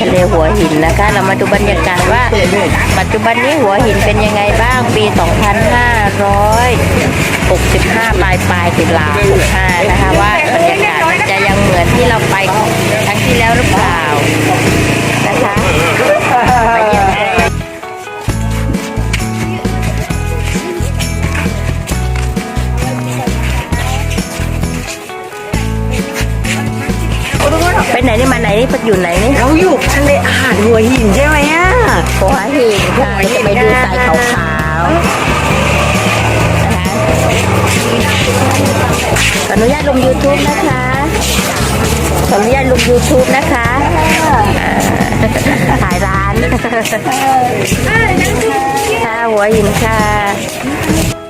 ทะเลหัวหินนะคะ เรามาดูบรรยากาศว่า ปัจจุบันนี้หัวหินเป็นยังไงบ้างปี 2565 ปลายปลายตุลา65นะคะว่าบรรยากาศจะยังเหมือนที่เราไปครั้งที่แล้วหรือเปล่า ไปไหนนี่มาไหนนี่อยู่ไหนนี่เราอยู่ทะเลอาหารหัวหินใช่ไหมอะหัวหินค่ะจะไปดูทรายขาวๆนะคะขออนุญาตลง YouTube นะคะขออนุญาตลง YouTube นะคะถ่ายร้านค่ะหัวหินค่ะ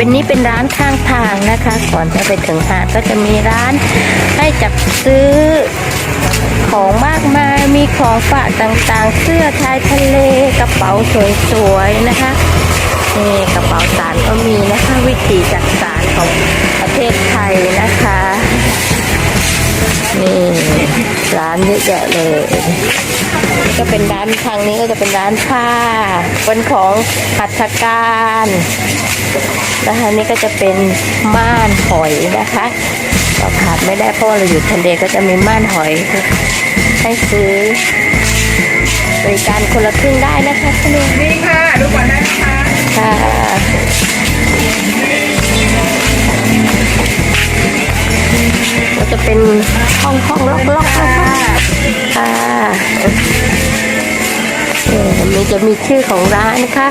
เป็นนี้เป็นร้านข้างทางนะคะ ก่อนจะไปถึงหาดก็จะมีร้านให้จับซื้อของมากมายมีของฝากต่างๆ เสื้อชายทะเลกระเป๋าสวยๆนะคะนี่กระเป๋าสารก็มีนะคะ วิธีจัดสารของประเทศไทยนะคะ นี่ร้านเยอะแยะเลย ก็เป็นร้านทางนี้ก็จะเป็นร้านผ้า เป็นของหัตถการนะคะนี่ก็จะเป็นม่านหอยนะคะเราขาดไม่ได้เพราะว่าเราอยู่ทะเลก็จะมีม่านหอย ให้ซื้อบริการคนละครึ่งได้นะคะคุณลุงนี่ค่ะ ดูก่อนได้นะคะค่ะ เป็นห้องห้องล็อกล็อกนะคะค่ะเออมีจะมีชื่อของร้านนะคะ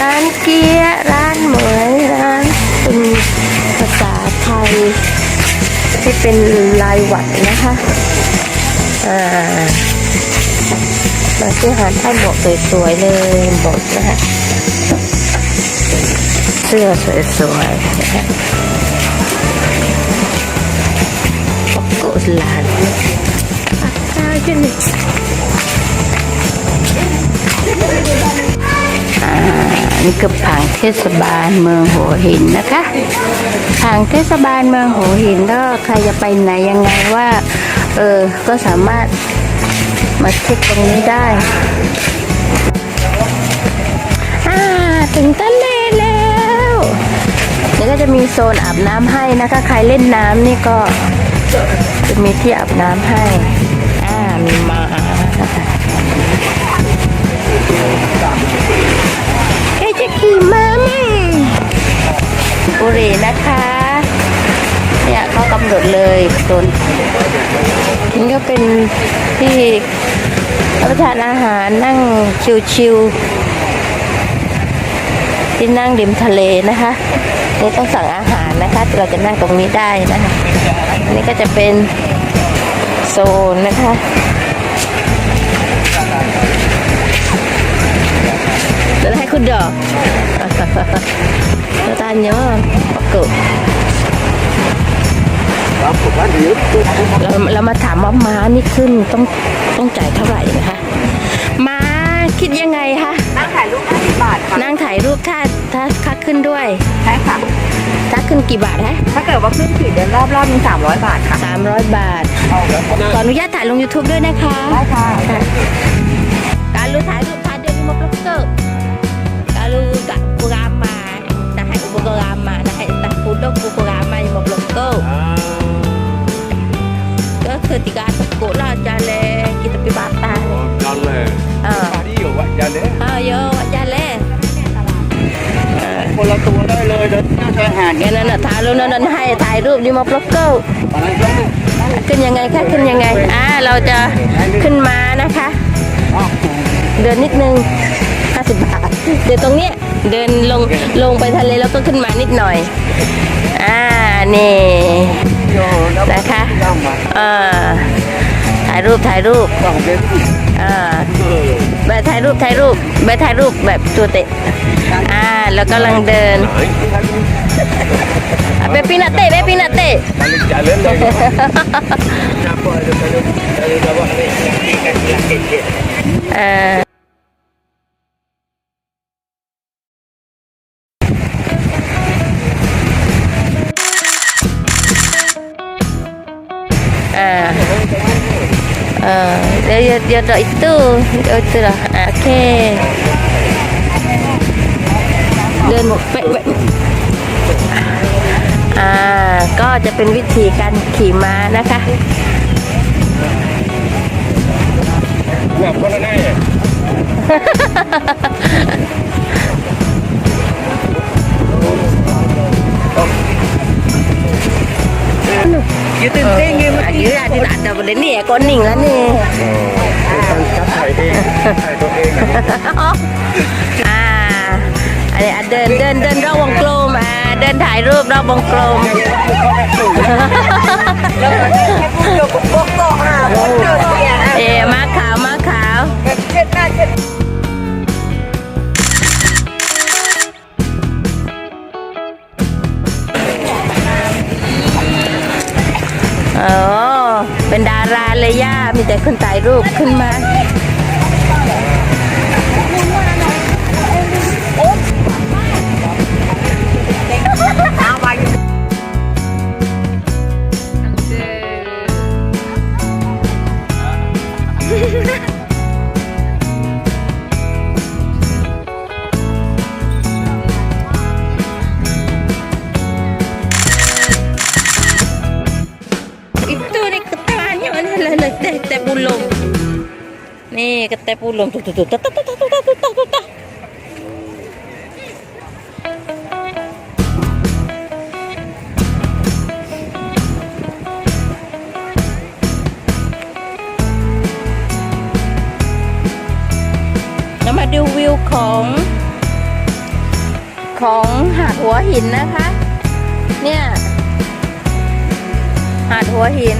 ร้านเกียร์ร้านเหมยร้านเป็นภาษาไทยที่เป็นลายหวัดนะคะอ่ามาซื้ออาหารให้หมวกสวยๆเลยหมดนะคะเสื้อสวยๆนะคะ โสลานนี่คือผังเทศบาลเมืองหัวหินนะคะผังเทศบาลเมืองหัวหินก็ใครจะไปไหนยังไงว่า เออ ก็สามารถมาเช็คตรงนี้ได้อาถึงทะเลแล้ว เดี๋ยวก็จะมีโซนอาบน้ำให้นะคะ ใครเล่นน้ำนี่ก็ จะมีที่อาบน้ำให้ อ่า มีม้านะคะใครจะขี่ม้ามั่งบุรีนะคะ เนี่ยเขากำหนดเลยโซนนี่ก็เป็นที่รับประทานอาหารนั่งชิวๆที่นั่งริมทะเลนะคะ นี่ต้องสั่งอาหารนะคะเราจะนั่งตรงนี้ได้นะคะอันนี่ก็จะเป็นโซนนะคะจะให้คุณดอกเราตานเยอะปกติเราเรามาถามว่าม้านี่ขึ้นต้องต้องจ่ายเท่าไหร่นะคะ ม้าคิดยังไงคะ นั่งถ่ายรูป50บาทค่ะ นั่งถ่ายรูปถ้าถ้าค่า ขึ้นด้วย ใช่ค่ะ ถ้าขึ้นกี่บาทฮะถ้าเกิดว่าขึ้นสี่เดือนรอบรอบมี300บาทค่ะสามร้อยบาท ขออนุญาตถ่ายลง YouTube ด้วยนะคะ ได้ค่ะการรู้ถ่ายรูปถ่ายเดือนมาบล็อกเกอร์ ตัวได้เลยเดินหน้าชายหาดแค่นั้นน่ะถ่ายรูปนั้นให้ถ่ายรูปนี่มาบล็อกเกอร์ปานนั้นขึ้นยังไงคะขึ้นยังไงอ่าเราจะขึ้นมานะคะ เดินนิดนึง50บาทเดินตรงเนี้ยเดินลงลงไปทะเลแล้วก็ขึ้นมานิดหน่อยอ่านี่นะคะอ่าายรูปถ่ายรูป Bang dia. อ่าแบบถ่ายรูปถ่ายรูปแบบถ่ายรูปแบบตัวเตะอ่าแล้วกำลังเดินอะเบปีนาเต้เบปีนาเต้ Balik jalan lagi. Siapa Uh, dia, dia, dia drop itu. Dia itu lah. Okey. Dan baik baik. อ่า ก็จะเป็นวิธีการขี่ม้านะคะแบบคนละได้ อะที่อาจจะประเด็นนี่ก้นหนิ่งแล้วนี่ Bukan kat ถ่ายเองถ่ายตัวเองนะอ่าอันนี้อะเดินเดินเดินรอบวงกลมอ่าเดินถ่ายรูปรอบวงกลมเดี๋ยวผมบอกต่อหาคนเดิน โอ้เป็นดาราเลยย่า มีแต่คนถ่ายรูปขึ้นมาเอา แต่ปูลมตุ๊ตุ๊ตุ๊ดตุ๊ดตุ๊ดตุ๊ดตุ๊ดตุ๊ดตุ๊ดตุ๊ดตุ๊ดเรามาดูวิวของของหาดหัวหินนะคะ เนี่ย หาดหัวหิน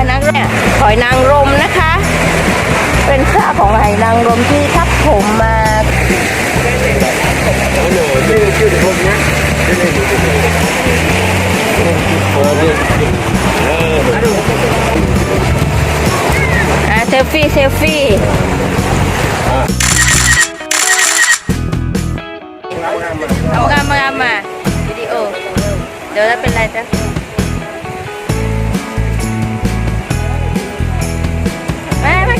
อยนางรมหอยนางรมนะคะ เป็นซากของหอยนางรมที่ทับผมมา Mana? Dia dia di bawah ni. Dia ni. Oh, dia. Aduh. อ่าเซลฟี่เซลฟี่เอากำมากำมาวิดีโอ เดี๋ยวแล้วเป็นไรจ๊ะ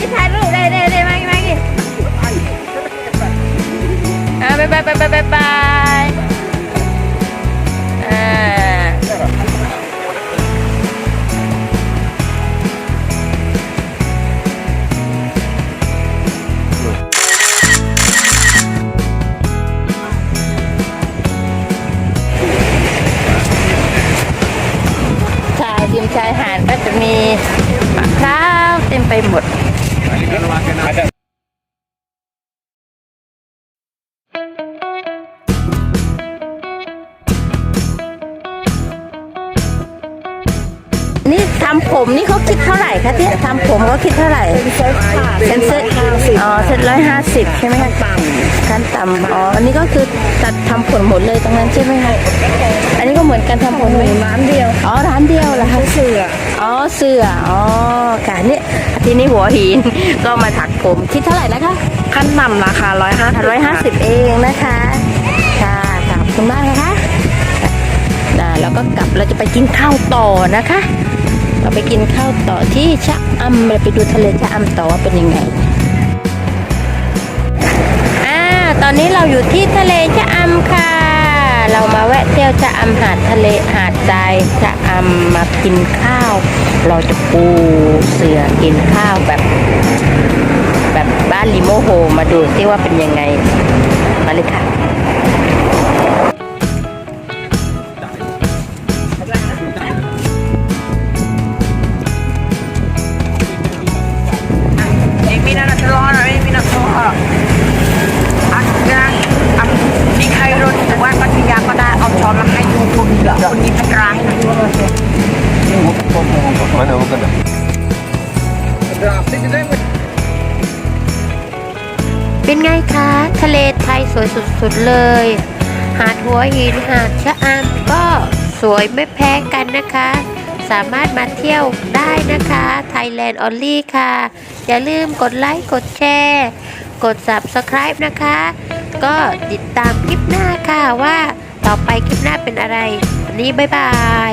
ที่ถ่ายรูปได้ได้ได้มามากินเอ่อไปไปไปไปไปไปเออ นี่ทำผมนี่เขาคิดเท่าไหร่คะที่ทำผมเขาคิดเท่าไหร่เซ็ตค่ะเป็นเซ็ตอ๋อเซ็ตร้อยห้าสิบใช่ไหมคะต่ขั้นต่ำอ๋ออันนี้ก็คือตัดทำผมหมดเลยตรงนั้นใช่ไหมคะอันนี้ก็เหมือนกันทำผมไหมำร้านเดียวอ๋อร้านเดียวเหรอคะเสืออ๋อเสื้ออ๋อค่ะเนี่ยทีนี้หัวหินก็มาถักผมคิดเท่าไหร่นะคะ ขั้นต่ำราคาร้อยห้าร้อยห้าสิบเองนะคะ ค่ะขอบคุณมากนะคะนะแล้วก็กลับเราจะไปกินข้าวต่อนะคะ เราไปกินข้าวต่อที่ชะอำเราไปดูทะเลชะอำต่อว่าเป็นยังไงอ่าตอนนี้เราอยู่ที่ทะเลชะอำค่ะ เรามาแวะเที่ยวชะอำหาดทะเลหาดทรายชะอำมากินข้าว เราจะปูเสือกินข้าวแบบแบ้านลิโมโฮมาดูซิว่าเป็นยังไง มาเลยค่ะ ไงคะ ทะเลไทยสวยสุดๆเลย หาดหัวหินหาดชะอำก็สวยไม่แพ้กันนะคะ สามารถมาเที่ยวได้นะคะ Thailand Only ค่ะ อย่าลืมกดไลค์กดแชร์ กด Subscribe นะคะ ก็ติดตามคลิปหน้าค่ะว่าต่อไปคลิปหน้าเป็นอะไร วันนี้บ๊ายบาย